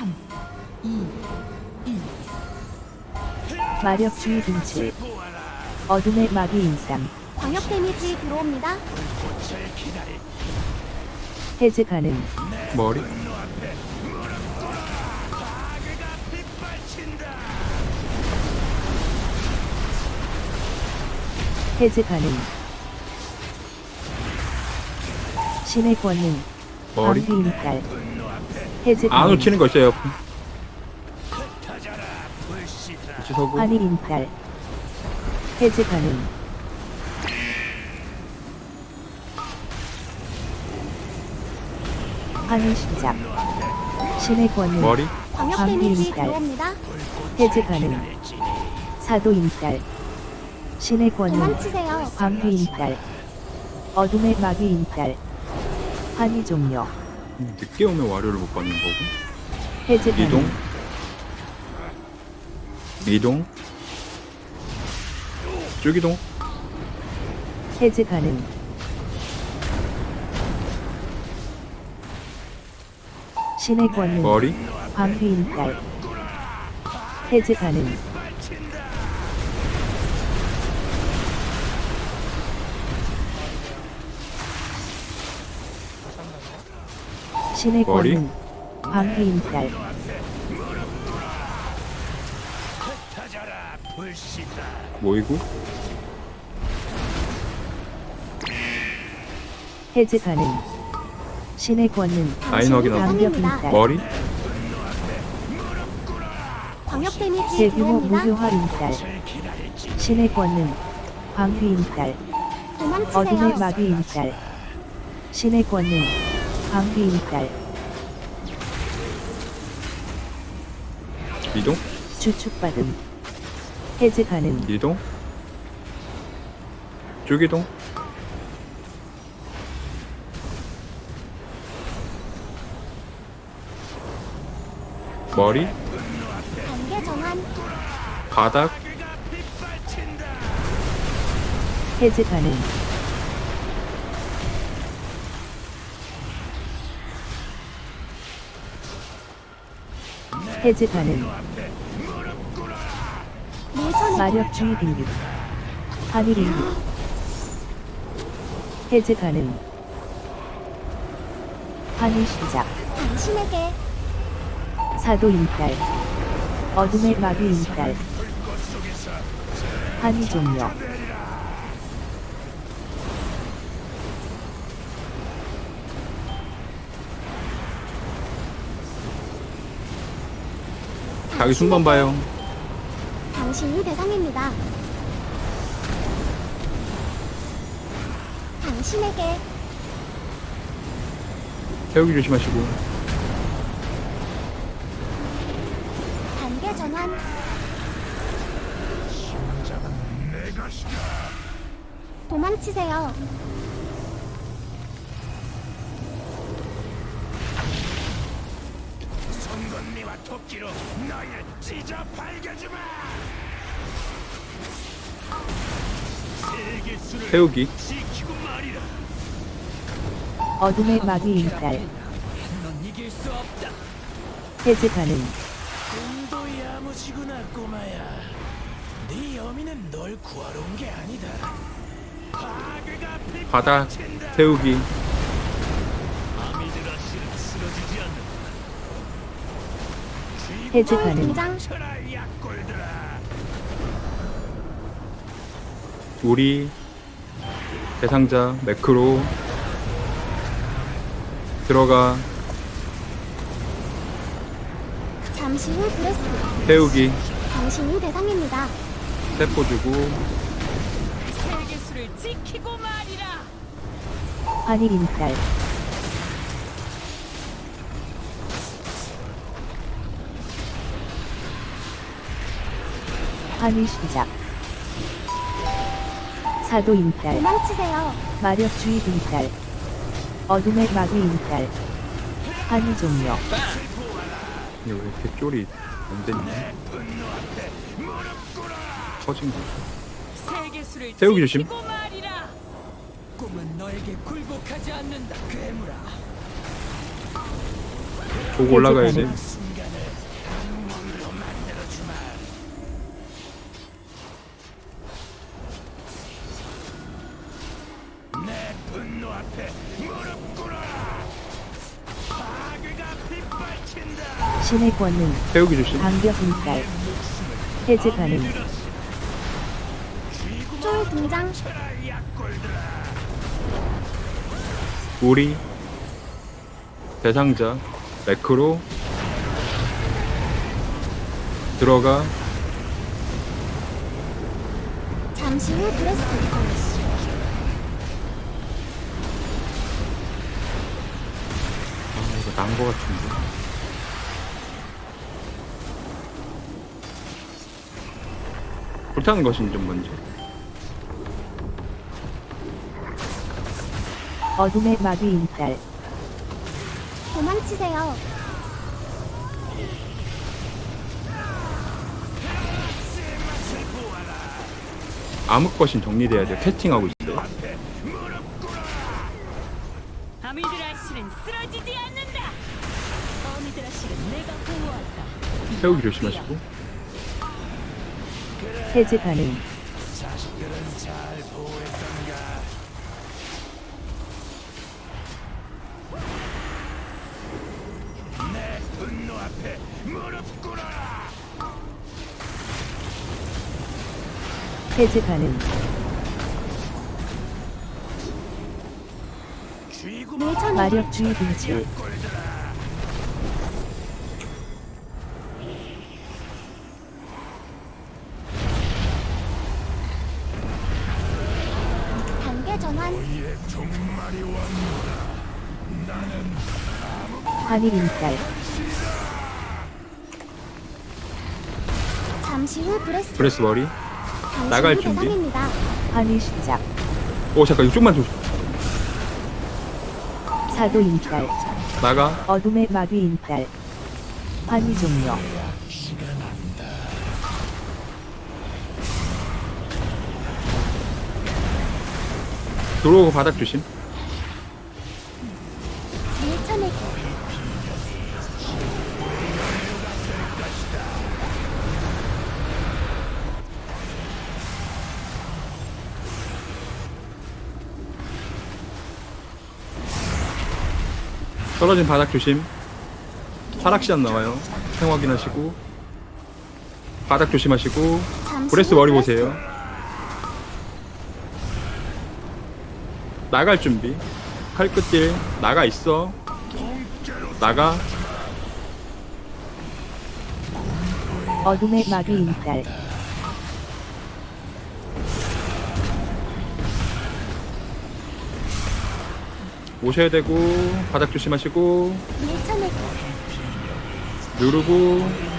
3, 2, 1. 마력 주의 분출 어둠의 마귀 인상 광역 데미지 들어옵니다. 해제 가능. 머리? 해제 가능. 신의 권능. 머리? 방패 인달 해제 안 놓치는 거 있어요 같이 서고. 환희 인달 해제 가능. 환희 시작. 신의 권능 머리? 광역 광기 데미지 인달. 들어옵니다. 해제 가능. 사도 인달 신의 권능 도망치세요. 방패 인달 어둠의 마귀 인달 환희 종료 늦게 오면 와류를 못 받는 거고. 해제 가능 이동. 이동. 쭉 이동. 해제 가능 신의 권능 머리. 방패 인달 해제 가능 신의 머리. 권능 방패 인달 모이고? 해제 가능. 신의 권능 라인 확인하고. 머리? 광역 데미지 대규모. 무효화 인달 신의 권능 방패 인달 어둠의 도망치세요. 마귀 인달 신의 권능 방패 인달 이동? 주축받음 해제 가능 이동? 쭉 이동? 머리? 단계 전환. 바닥? 해제 가능 해제 가능 밀쳐내 마력 주의 등급 하늘 인급 해제 가능 하늘 시작 당신에게 사도 인달 어둠의 마귀 인달 한이 종료 자기 순간 봐요 당신이 대상입니다. 당신에게 태우기 조심하시고 단계 전환. 도망치세요. 토끼로 너희를 찢어 발겨주마! 세계수를 태우기. 지키고 말이라! 어둠의 마귀 인달 넌 이길 수 없다! 해제 가능 꿈도 야무지구나 꼬마야. 네 어미는 널 구하러 온 게 아니다. 바그가 바닥 태우기 쫄 가능 등장. 우리 대상자 매크로 들어가 잠시 후 브레스. 태우기 당신이 대상입니다. 세포 주고 세계수를 지키고 말이라. 환희 인달 환희 시작 사도 인달 도망치세요. 마력 주의 인달 어둠의 마귀 인달 환희 종료 이거 왜 이렇게 쫄이 안 됐냐 터진 거 세계수를 태우기 조심. 지키고 말이라. 꿈은 너에게 굴복하지 않는다. 괴물아. 보고 올라가야 돼 신의 권능 태우기 조심. 방벽 인살 해제 가능 쫄 등장. 우리 대상자 매크로 들어가 잠시 후 브레스. 아 이거 난거 같은데 불타는 것인 좀 먼저 어둠의 마귀 인살 도망치세요. 암흑 것인 정리돼야 돼요 캐스팅하고 있어요 아미드라시는 쓰러지지 않는다. 아미드라시는 내가 보호한다. 태우기 조심하시고 해제 가능. 해제 가능. 마력 주의 분출 전환. 하늘 인살 잠시 후 브레스. 브레스 머리 당신 나갈 후 준비. 대상입니다. 환희 시작 오 잠깐 이쪽만 좀 사도 인살 나가 어둠의 마귀 인살 환희 종료 들어오고 바닥 조심. 떨어진 바닥 조심 사락시안 나와요 생 확인하시고 바닥 조심하시고 브레스 후 머리. 보세요 나갈 준비. 칼끝딜 나가 있어. 나가. 어둠의 마귀 인살 오셔야 되고 바닥 조심하시고. 누르고.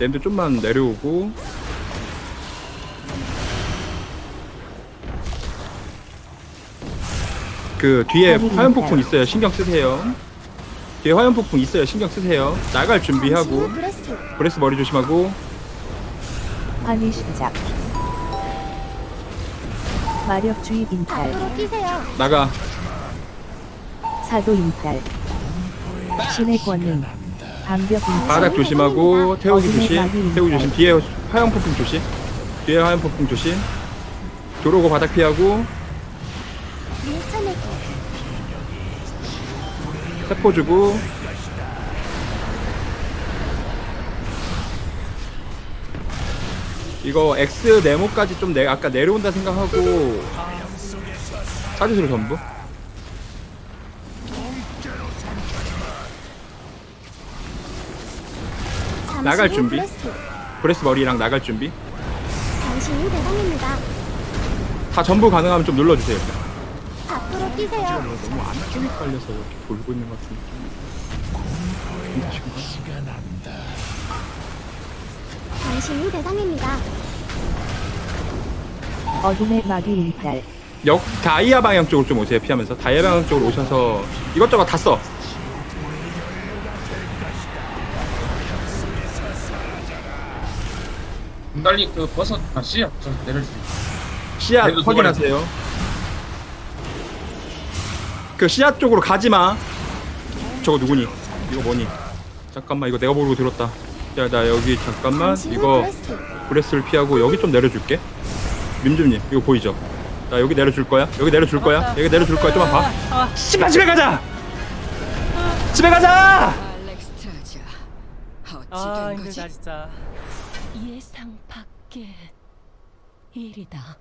랜드 좀만 내려오고 그 뒤에 아니, 화염 폭풍 괜찮아요. 있어요. 신경 쓰세요. 뒤에 화염 폭풍 있어요. 신경 쓰세요. 나갈 준비하고 브레스. 머리 조심하고. 환희 시작. 마력 주의 인살 밖으로 뛰세요. 나가. 사도 인살 신의 권능. 방벽 인살 바닥 조심하고 태우기 조심. 태우기. 조심. 뒤에 화염 폭풍 조심. 뒤에 화염 폭풍 조심. 들어오고 바닥 피하고 밀쳐내기. 세포 주고 이거 X 네모까지 좀 내, 아까 내려온다 생각하고 사지수로 전부 나갈 후 준비. 브레스. 브레스 머리랑 나갈 준비 당신 후 대상입니다. 다 전부 가능하면 좀 눌러주세요 밖으 로 뛰세요. 너무 안쪽에 깔려서 이렇게 돌고 있는 것 같은 느낌 힘드신가? 당신 후 대상입니다. 어둠의 마귀 인살 역 다이아 방향 쪽으로 좀 오세요 피하면서 다이아 방향 쪽으로 오셔서 이것저것 다 써. 분달리 그 버섯 아 씨앗 좀 내려주세요. 씨앗 그래도 확인하세요. 그 시야 쪽으로 가지마. 저거 누구니? 이거 뭐니? 잠깐만 이거 내가 모르고 들었다. 야 나 여기 잠깐만 이거 브레스를 피하고 여기 좀 내려줄게. 림즘님 이거 보이죠? 나 여기 내려줄 거야? 여기 내려줄 거야? 여기 내려줄 거야? 좀만 봐. 아, 씨발 집에 가자! 집에 가자! 아 힘들다 진짜. 예상 밖의 일이다.